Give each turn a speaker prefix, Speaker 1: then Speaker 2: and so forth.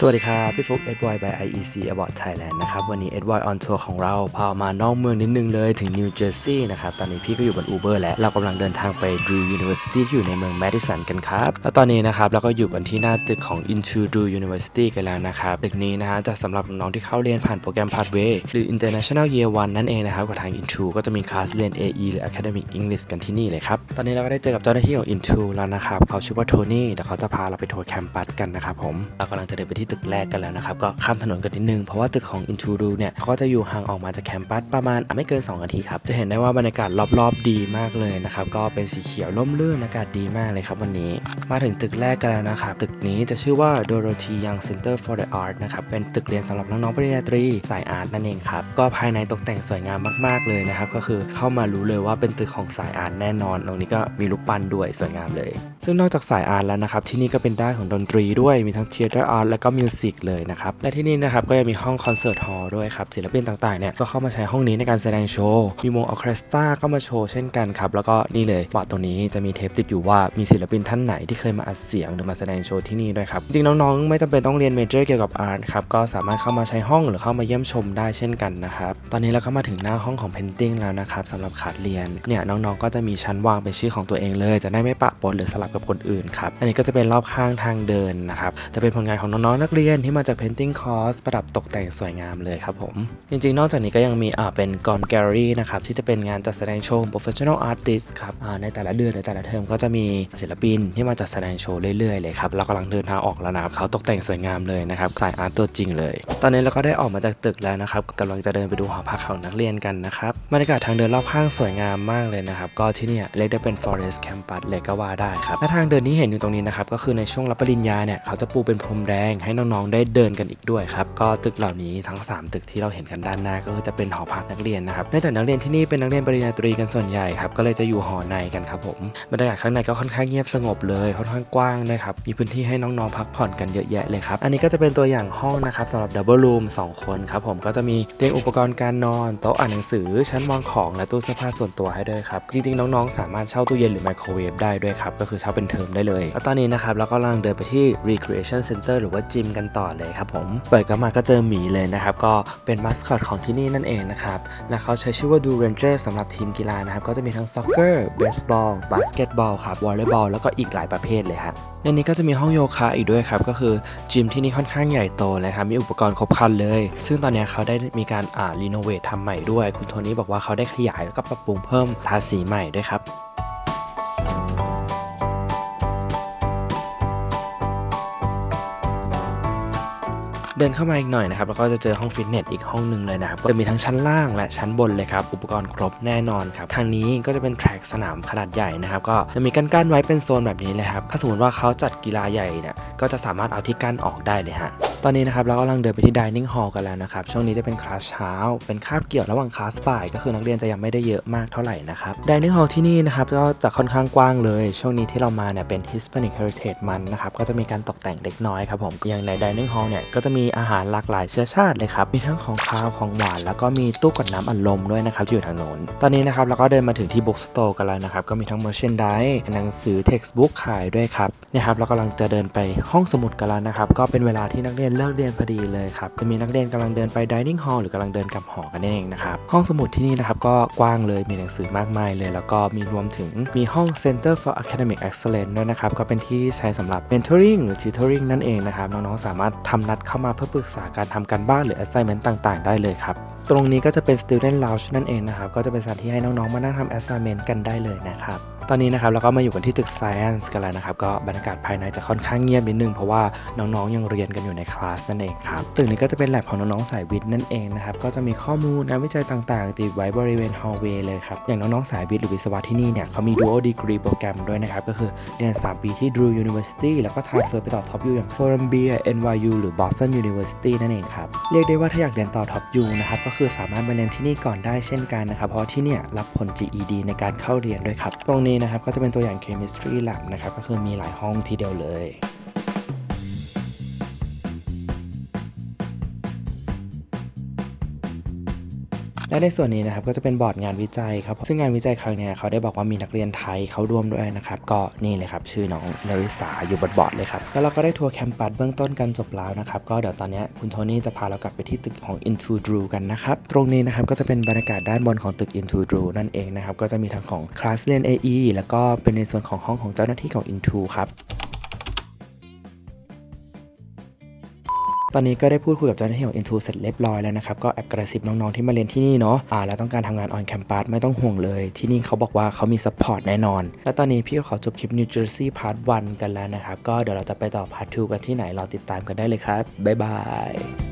Speaker 1: สวัสดีครับพี่ฟุก e d w i by IEC Award Thailand นะครับ วันนี้ e d w i on Tour ของเรา พามานอกเมืองนิดนึงเลยถึงนิวเจอร์ซีย์นะครับ ตอนนี้พี่ก็อยู่บน Uber แล้ว เรากำลังเดินทางไป Drew University ที่อยู่ในเมือง Madison กันครับ แล้วตอนนี้นะครับเราก็อยู่กันที่หน้าตึกของ Into Drew University กันแล้วนะครับ ตึกนี้นะฮะจะสำหรับน้องที่เข้าเรียนผ่านโปรแกรม Pathway หรือ International Year 1 นั่นเองนะครับกับทาง Into ก็จะมีคลาสเรียน AE หรือ Academic English กันที่นี่เลยครับ ตอนนี้เราก็ได้เจอกับเจ้าหน้าที่ของ Into แล้วนะครับเขาชื่อว่าโทนี่เดี๋ยวเขาจะพาเราไปทัวร์แคมปัสกันนะครับผมเรากำลังจะเดินไปที่ตึกแรกกันแล้วนะครับ ก็ข้ามถนนกันนิดนึง เพราะว่าตึกของ Into Do เนี่ยเขาก็จะอยู่ห่างออกมาจากแคมปัสประมาณไม่เกิน 2 นาทีครับ จะเห็นได้ว่าบรรยากาศรอบๆดีมากเลยนะครับ ก็เป็นสีเขียวร่มรื่นอากาศดีมากเลยครับวันนี้ มาถึงตึกแรกกันแล้วนะครับ ตึกนี้จะชื่อว่า Dorothy Young Center for the Art นะครับ เป็นตึกเรียนสำหรับน้องๆปริญญาตรีสายอาร์ตนั่นเองครับ ก็ภายในตกแต่งสวยงามมากๆเลยนะครับ ก็คือเข้ามารู้เลยว่าเป็นตึกของสายอาร์ตแน่นอน ตรงนี้ก็มีรูปปั้นด้วยสวยงามเลย ซึ่งนอกจากสายอาร์ตแล้วนะครับ ที่นี่ก็เป็นด้านของดนตรีด้วย มีทั้ง Theater Art และก็มิวสิกเลยนะครับ และที่นี่นะครับก็ยังมีห้องคอนเสิร์ตฮอลล์ด้วยครับ ศิลปินต่างๆเนี่ยก็เข้ามาใช้ห้องนี้ในการแสดงโชว์ มีวงออเคสตราก็มาโชว์เช่นกันครับ แล้วก็นี่เลยบอร์ดตรงนี้จะมีเทปติดอยู่ว่ามีศิลปินท่านไหนที่เคยมาอัดเสียงหรือมาแสดงโชว์ที่นี่ด้วยครับ จริงๆน้องๆ ไม่จำเป็นต้องเรียนเมเจอร์เกี่ยวกับอาร์ตครับ ก็สามารถเข้ามาใช้ห้องหรือเข้ามาเยี่ยมชมได้เช่นกันนะครับ ตอนนี้เราก็มาถึงหน้าห้องของเพนติ้งแล้วนะครับสำหรับขาดเรียน เนี่ยน้องๆ ก็จะมีชั้นวางเป็นชื่อของตัวเองเลย จะได้ไม่ปะปนหรือสลับกับคนอื่นครับ อันนี้ก็จะเป็นรอบข้างทางเดินนะครับ จะเป็นผลงานของน้องๆนักเรียนที่มาจาก painting course ประดับตกแต่งสวยงามเลยครับผม จริงๆ นอกจากนี้ก็ยังมีอ่าเป็นกอนแกลเลอรี่นะครับ ที่จะเป็นงานจัดแสดงโชว์ professional artist ครับในแต่ละเดือนหรือแต่ละเทอมก็จะมีศิลปินที่มาจัดแสดงโชว์เรื่อยๆเลยครับเรากำลังเดินทางออกแล้วนะครับเขาตกแต่งสวยงามเลยนะครับสายอาร์ตตัวจริงเลย ตอนนี้เราก็ได้ออกมาจากตึกแล้วนะครับกำลังจะเดินไปดูหอพักของนักเรียนกันนะครับบรรยากาศทางเดินรอบข้างสวยงามมากเลยนะครับก็ที่เนี่ยเรียกได้เป็น forest campus เลยก็ว่าได้ครับและทางเดินที่เห็นอยู่ตรงนี้นะครับก็คือในช่วงรับปริญญาเนี่ยเขาจะปูเป็นพรมแดงให้น้องๆได้เดินกันอีกด้วยครับก็ตึกเหล่านี้ทั้ง 3 ตึกที่เราเห็นกันด้านหน้าก็จะเป็นหอพักนักเรียนนะครับเนื่องจากนักเรียนที่นี่เป็นนักเรียนปริญญาตรีกันส่วนใหญ่ครับก็เลยจะอยู่หอในกันครับผมบรรยากาศข้างในก็ค่อนข้างเงียบสงบเลยค่อนข้างกว้างนะครับมีพื้นที่ให้น้องๆพักผ่อนกันเยอะแยะเลยครับอันนี้ก็จะเป็นตัวอย่างห้องนะครับสำหรับดับเบิลรูม2คนครับผมก็จะมีเตียงอุปกรณ์การนอนโต๊ะอ่านหนังสือชั้นวางของและตู้เสื้อผ้าส่วนตัวให้ด้วยครับจริงๆ น้องๆ สามารถเช่าตู้เย็นหรือไมโครเวฟได้ด้วยครับก็คือเช่าเป็นเทอมได้เลยแล้วตอนนี้นะครับเราก็กำลังเดินไปที่ recreation center หรือว่าจิมกันต่อเลยครับผมเปิดเข้ามาก็เจอหมีเลยนะครับ ก็เป็นมัสคอตของที่นี่นั่นเองนะครับและเขาใช้ชื่อว่าดูเรนเจอร์สำหรับทีมกีฬานะครับ ก็จะมีทั้งซ็อกเกอร์เบสบอลบาสเกตบอลครับวอลเลย์บอลแล้วก็อีกหลายประเภทเลยครับในนี้ก็จะมีห้องโยคะอีกด้วยครับ ก็คือจิมที่นี่ค่อนข้างใหญ่โตเลยครับมีอุปกรณ์ครบครันเลย ซึ่งตอนนี้เขาได้มีการอ่ารีโนเวททำใหม่ด้วย คุณโทนี่บอกว่าเขาได้ขยายแล้วก็ปรับปรุงเพิ่มทาสีใหม่ด้วยครับ เดินเข้ามาอีกหน่อยนะครับแล้วก็จะเจอห้องฟิตเนสอีกห้องหนึ่งเลยนะครับก็จะมีทั้งชั้นล่างและชั้นบนเลยครับอุปกรณ์ครบแน่นอนครับทางนี้ก็จะเป็นแทร็กสนามขนาดใหญ่นะครับก็จะมีกั้นๆไว้เป็นโซนแบบนี้เลยครับถ้าสมมติว่าเขาจัดกีฬาใหญ่เนี่ยก็จะสามารถเอาที่กั้นออกได้เลยฮะตอนนี้นะครับเรากำลังเดินไปที่ dining hall กันแล้วนะครับ ช่วงนี้จะเป็นคลาสเช้า เป็นคาบเกี่ยวระหว่างคลาสบ่าย ก็คือนักเรียนจะยังไม่ได้เยอะมากเท่าไหร่นะครับ dining hall ที่นี่นะครับก็จะค่อนข้างกว้างเลย ช่วงนี้ที่เรามาเนี่ยเป็น Hispanic Heritage Month นะครับ ก็จะมีการตกแต่งเล็กน้อยครับผม อย่างใน dining hall เนี่ยก็จะมีอาหารหลากหลายเชื้อชาติเลยครับ มีทั้งของคาวของหวาน แล้วก็มีตู้กดน้ำอัดลมด้วยนะครับอยู่ทางโน้น ตอนนี้นะครับเราก็เดินมาถึงที่ book store กันแล้วนะครับ ก็มีทั้ง merchandise หนังสือ textbook ขายด้วยครับเนี่ยครับเรากำลังจะเดินไปห้องสมุดกันแล้วนะครับ ก็เป็นเวลาที่นักเรียนเลิกเรียนพอดีเลยครับ จะมีนักเรียนกำลังเดินไป dining hall หรือกำลังเดินกลับหอกันเองนะครับ ห้องสมุดที่นี่นะครับก็กว้างเลยมีหนังสือมากมายเลย แล้วก็มีรวมถึงมีห้อง Center for Academic Excellence ด้วยนะครับก็เป็นที่ใช้สำหรับ mentoring หรือ tutoring นั่นเองนะครับน้องๆสามารถทำนัดเข้ามาเพื่อปรึกษาการทำการบ้านหรือ assignment ต่าง ๆ ได้เลยครับ ตรงนี้ก็จะเป็น student lounge นั่นเองนะครับก็จะเป็นสถานที่ให้น้องๆ มานั่งทำ assignment กันได้เลยนะครับตอนนี้นะครับเราก็มาอยู่กันที่ตึก Science กันแล้วนะครับก็บรรยากาศภายในจะค่อนข้างเงียบนิดนึงเพราะว่าน้องๆยังเรียนกันอยู่ในคลาสนั่นเองครับตึกนี้ก็จะเป็นแลบของน้องๆสายวิทย์นั่นเองนะครับก็จะมีข้อมูลงานวิจัยต่างๆ ติดไว้บริเวณ hallway เลยครับอย่างน้องๆสายวิทย์หรือวิศวะที่นี่เนี่ยเขามี dual degree โปรแกรมด้วยนะครับก็คือเรียน 3 ปีที่ Drew University แล้วก็ transfer ไปต่อ Top U อย่าง Columbia NYU หรือ Boston University นั่นเองครับเรียกได้ว่าถ้าอยากเรียนต่อ Top U นะครับก็คือสามารถมาเรียนที่นี่ก่อนได้เช่นกันนะครับ เพราะที่เนี่ยรับผล GED ในการเข้าเรียนด้วยครับ ตรงนี้นะครับก็จะเป็นตัวอย่าง Chemistry Lab นะครับ ก็คือมีหลายห้องทีเดียวเลย และในส่วนนี้นะครับก็จะเป็นบอร์ดงานวิจัยครับซึ่งงานวิจัยครั้งนี้เขาได้บอกว่ามีนักเรียนไทยเขาร่วมด้วยนะครับก็นี่เลยครับชื่อน้องนริษาอยู่บนบอร์ดเลยครับแล้วเราก็ได้ทัวร์แคมปัสเบื้องต้นกันจบแล้วนะครับก็เดี๋ยวตอนนี้คุณโทนี่จะพาเรากลับไปที่ตึกของ Into Drew กันนะครับตรงนี้นะครับก็จะเป็นบรรยากาศด้านบนของตึก Into Drew นั่นเองนะครับก็จะมีทั้งของคลาสเรียน AE แล้วก็เป็นในส่วนของห้องของเจ้าหน้าที่ของ Into ครับ ตอนนี้ก็ได้พูดคุยกับเจ้าหน้าที่ของ Into เสร็จเรียบร้อยแล้วนะครับ ก็แอบกระซิบน้องๆที่มาเรียนที่นี่เนาะอ่าแล้วต้องการทำงานออนแคมปัสไม่ต้องห่วงเลย ที่นี่เขาบอกว่าเขามี support แน่นอน และตอนนี้พี่ก็ขอจบคลิป New Jersey Part 1 กันแล้วนะครับ ก็เดี๋ยวเราจะไปต่อ Part 2 กันที่ไหนรอติดตามกันได้เลยครับบ๊ายบาย